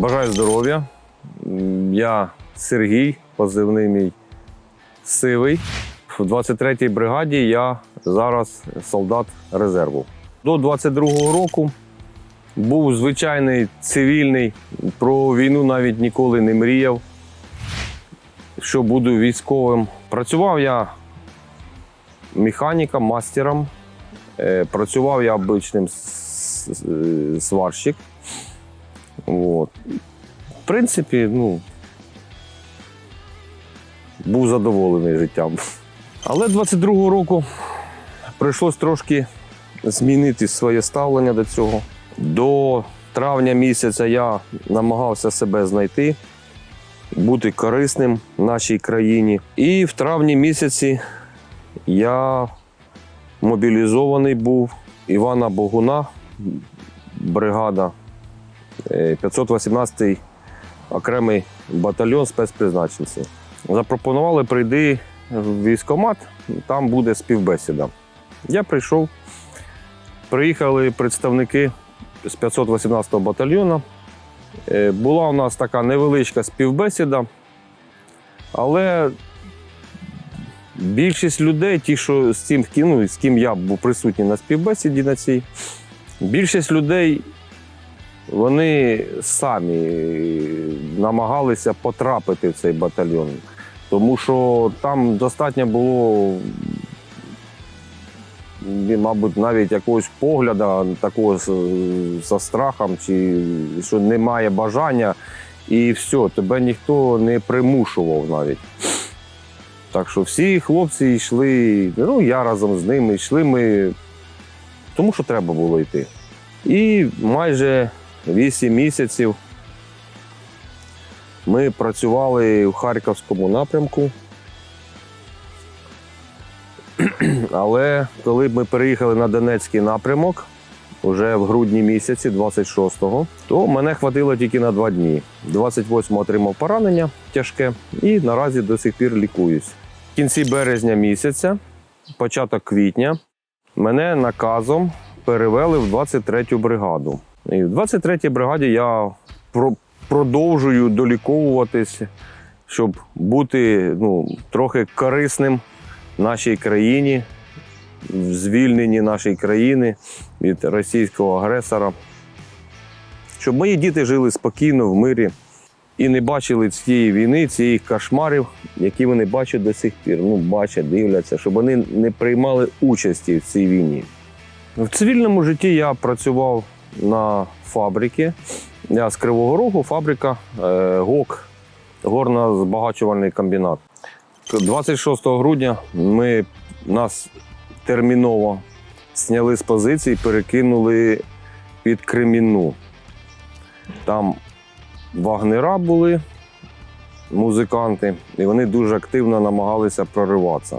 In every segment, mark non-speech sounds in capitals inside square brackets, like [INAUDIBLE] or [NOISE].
Бажаю здоров'я. Я Сергій, позивний мій сивий. В 23-й бригаді я зараз солдат резерву. До 22-го року був звичайний цивільний. Про війну навіть ніколи не мріяв, що буду військовим. Працював я механіком, мастером. Е, Працював я обичним е, сварщик. От. В принципі, ну, був задоволений життям. Але 22-го року прийшлось трошки змінити своє ставлення до цього. До травня місяця я намагався себе знайти, бути корисним нашій країні. І в травні місяці я мобілізований був Івана Богуна, бригада 518-й окремий батальйон спецпризначенців. Запропонували прийти в військкомат, там буде співбесіда. Я прийшов, приїхали представники з 518-го батальйону. Е, Була у нас така невеличка співбесіда, але більшість людей, ті, що з цим ну, з ким я був присутній на співбесіді на цій, більшість людей вони самі намагалися потрапити в цей батальйон. Тому що там достатньо було, мабуть, навіть якогось погляду, такого за страхом, чи що немає бажання, і все, тебе ніхто не примушував навіть. Так що всі хлопці йшли, ну я разом з ними йшли ми, тому що треба було йти. І майже 8 місяців ми працювали в Харківському напрямку. [CLEARS THROAT] Але коли ми переїхали на Донецький напрямок, вже в грудні місяці, 26-го, то мене хватило тільки на два дні. 28-го отримав поранення тяжке і наразі до сих пір лікуюсь. В кінці березня місяця, початок квітня, мене наказом перевели в 23-ю бригаду. І в 23-й бригаді я про- продовжую доліковуватись, щоб бути ну, трохи корисним нашій країні, в звільненні нашої країни від російського агресора. Щоб мої діти жили спокійно в мирі і не бачили цієї війни, цієї кошмарів, які вони бачать до сих пір. Ну, бачать, дивляться, щоб вони не приймали участі в цій війні. В цивільному житті я працював на фабриці. Я з Кривого Рогу, фабрика е, ГОК, горно-збагачувальний комбінат. 26 грудня ми нас терміново зняли з позиції, перекинули під Кремінну. Там вагнера були, музиканти, і вони дуже активно намагалися прориватися.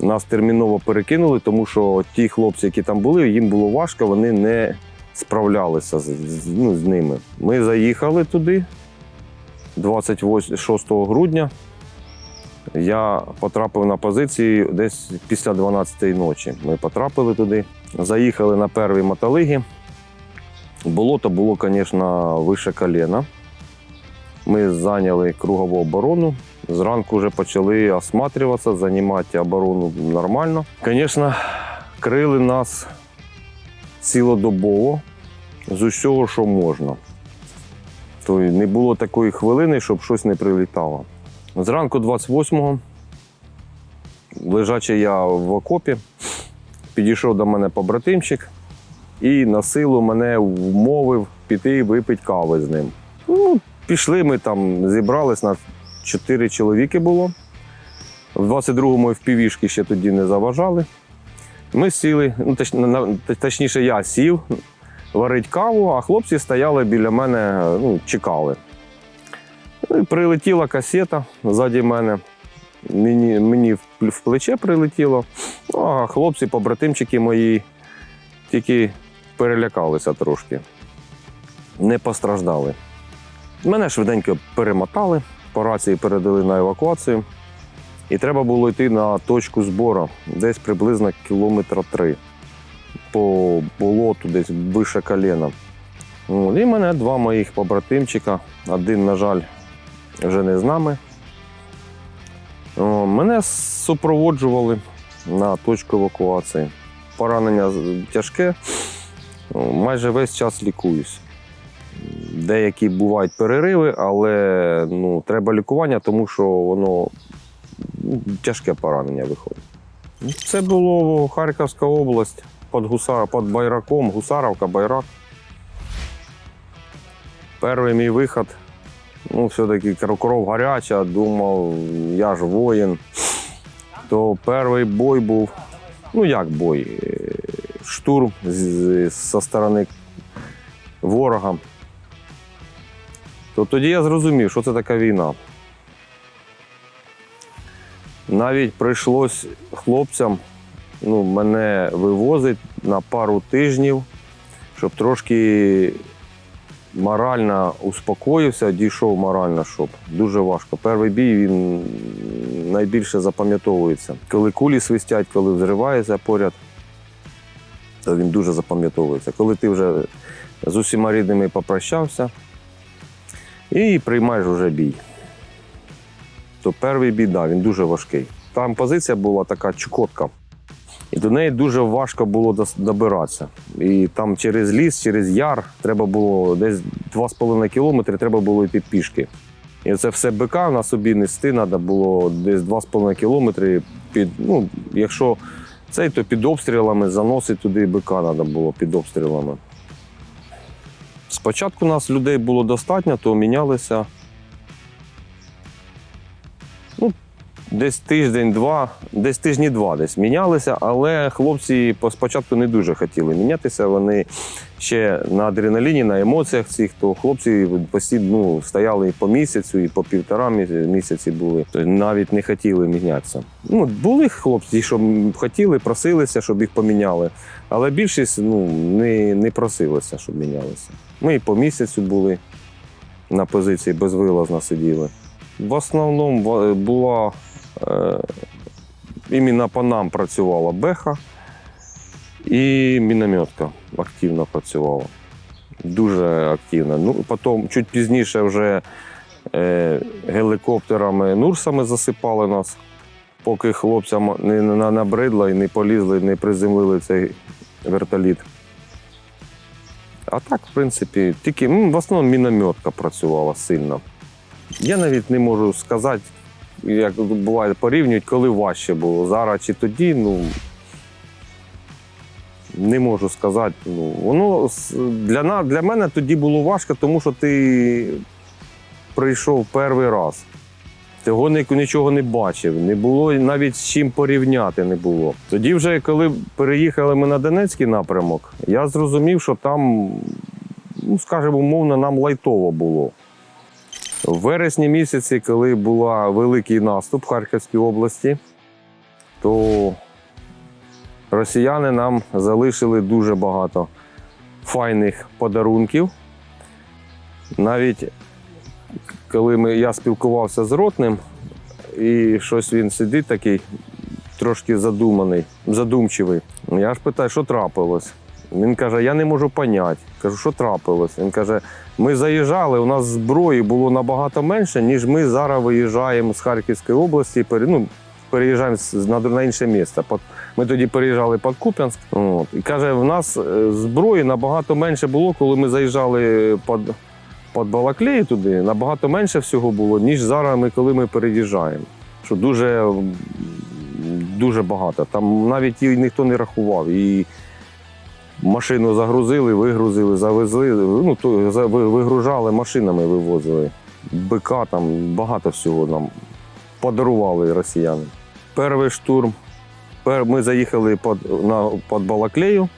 Нас терміново перекинули, тому що ті хлопці, які там були, їм було важко, вони не справлялися з, ну, з ними. Ми заїхали туди 26 грудня. Я потрапив на позиції десь після 12-ї ночі. Ми потрапили туди, заїхали на перші мотолиги. Болото було, звісно, вище коліна. Ми зайняли кругову оборону. Зранку вже почали осматрюватися, займати оборону нормально. Звісно, крили нас цілодобово з усього, що можна. Тобто не було такої хвилини, щоб щось не прилітало. Зранку 28-го, лежачи я в окопі, підійшов до мене побратимчик і на силу мене вмовив піти випити кави з ним. Ну, пішли ми там, зібрались на чотири чоловіки було. В 22-му FPV-шки ще тоді не заважали. Ми сіли, ну, точ, точніше, я сів варить каву, а хлопці стояли біля мене, ну, чекали. Ну, і прилетіла касета ззаді мене. Мені, мені в, плече прилетіло. Ну, а хлопці, побратимчики мої, тільки перелякалися трошки. Не постраждали. Мене швиденько перемотали, по рації передали на евакуацію. І треба було йти на точку збору, десь приблизно кілометра три. По болоту, десь вище коліна. І мене два моїх побратимчика. Один, на жаль, вже не з нами. Мене супроводжували на точку евакуації. Поранення тяжке, майже весь час лікуюсь. Деякі бувають перериви, але ну, треба лікування, тому що воно тяжке поранення виходить. Це було Харківська область під, Гусар, під Байраком, Гусаровка, Байрак. Перший мій виход, ну, все-таки кров гаряча, думав, я ж воїн. То перший бой був, ну як бой, е, штурм зі сторони ворога. То тоді я зрозумів, що це така війна. Навіть прийшлось хлопцям ну, мене вивозити на пару тижнів, щоб трошки морально успокоївся, дійшов морально, щоб дуже важко. Перший бій він найбільше запам'ятовується. Коли кулі свистять, коли взривається поряд, то він дуже запам'ятовується. Коли ти вже з усіма рідними попрощався і приймаєш вже бій. То перший бій, да, він дуже важкий. Там позиція була така чкотка. І до неї дуже важко було добиратися. І там через ліс, через яр треба було десь 2,5 кілометри, треба було йти пішки. І це все БК на собі нести треба було десь 2,5 кілометри. Під, ну, якщо цей, то під обстрілами заносить туди БК треба було під обстрілами. Спочатку нас людей було достатньо, то мінялися. Десь тиждень-два, десь тижні два десь мінялися, але хлопці спочатку не дуже хотіли мінятися. Вони ще на адреналіні, на емоціях цих, то хлопці постійно ну, стояли і по місяцю, і по півтора місяці були. Тобто навіть не хотіли мінятися. Ну, були хлопці, що хотіли, просилися, щоб їх поміняли. Але більшість ну, не, не просилися, щоб мінялися. Ми і по місяцю були на позиції безвилазно сиділи. В основному була е, іменно по нам працювала беха і мінометка активно працювала. Дуже активно. Ну, потім чуть пізніше вже е, гелікоптерами, нурсами засипали нас, поки хлопцям не на- набридло і не полізли, не приземлили цей вертоліт. А так, в принципі, тільки в основному мінометка працювала сильно. Я навіть не можу сказати, як буває, порівнюють, коли важче було. Зараз чи тоді, ну не можу сказати. Ну, воно для, для мене тоді було важко, тому що ти прийшов перший раз. Цього нічого не бачив, не було навіть з чим порівняти не було. Тоді, вже коли переїхали ми на Донецький напрямок, я зрозумів, що там, ну скажімо, умовно, нам лайтово було. В вересні місяці, коли був великий наступ в Харківській області, то росіяни нам залишили дуже багато файних подарунків. Навіть коли ми, я спілкувався з ротним, і щось він сидить такий, трошки задуманий, задумчивий. Я ж питаю, що трапилось? Він каже: я не можу поняти. Кажу, що трапилось? Він каже: ми заїжджали, у нас зброї було набагато менше, ніж ми зараз виїжджаємо з Харківської області. Ну, переїжджаємо на, інше місце. Ми тоді переїжджали під Куп'янськ. І каже, в нас е, зброї набагато менше було, коли ми заїжджали під, під Балаклеї туди, набагато менше всього було, ніж зараз, ми, коли ми переїжджаємо. Що дуже, дуже багато. Там навіть і ніхто не рахував. І машину загрузили, вигрузили, завезли. Ну, то, вигружали, машинами вивозили. БК там багато всього нам подарували росіяни. Перший штурм. Ми заїхали під, на, під Балаклею.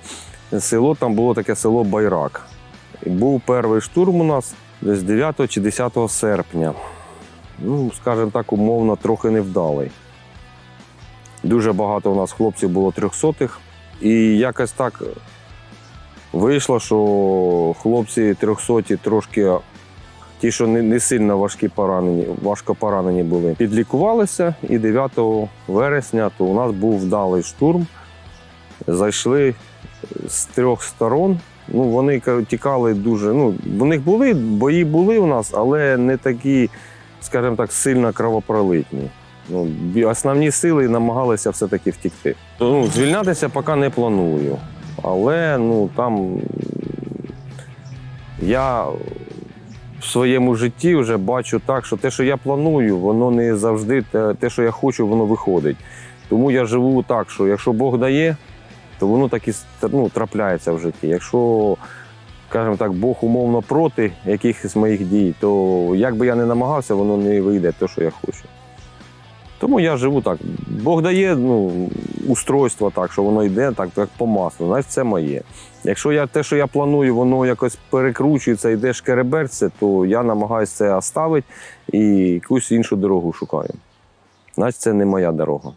Село там було таке село Байрак. Був перший штурм у нас десь 9 чи 10 серпня. Ну, скажімо так, умовно, трохи невдалий. Дуже багато у нас хлопців було трьохсотих. І якось так вийшло, що хлопці трьохсоті трошки, ті, що не, не сильно важкі поранені, важко поранені були, підлікувалися. І 9 вересня то у нас був вдалий штурм. Зайшли з трьох сторон Ну, вони ка- тікали дуже. Ну, в них були, бої були у нас, але не такі, скажімо так, сильно кровопролитні. Ну, основні сили намагалися все-таки втікти. Ну, звільнятися поки не планую. Але ну, там я в своєму житті вже бачу так, що те, що я планую, воно не завжди те, що я хочу, воно виходить. Тому я живу так, що якщо Бог дає, то воно так і ну, трапляється в житті. Якщо, скажімо так, Бог умовно проти якихось моїх дій, то як би я не намагався, воно не вийде те, що я хочу. Тому я живу так. Бог дає ну, устройство так, що воно йде так, як по маслу, значить це моє. Якщо я те, що я планую, воно якось перекручується, йде шкереберце, то я намагаюся це оставити і якусь іншу дорогу шукаю. Значить, це не моя дорога.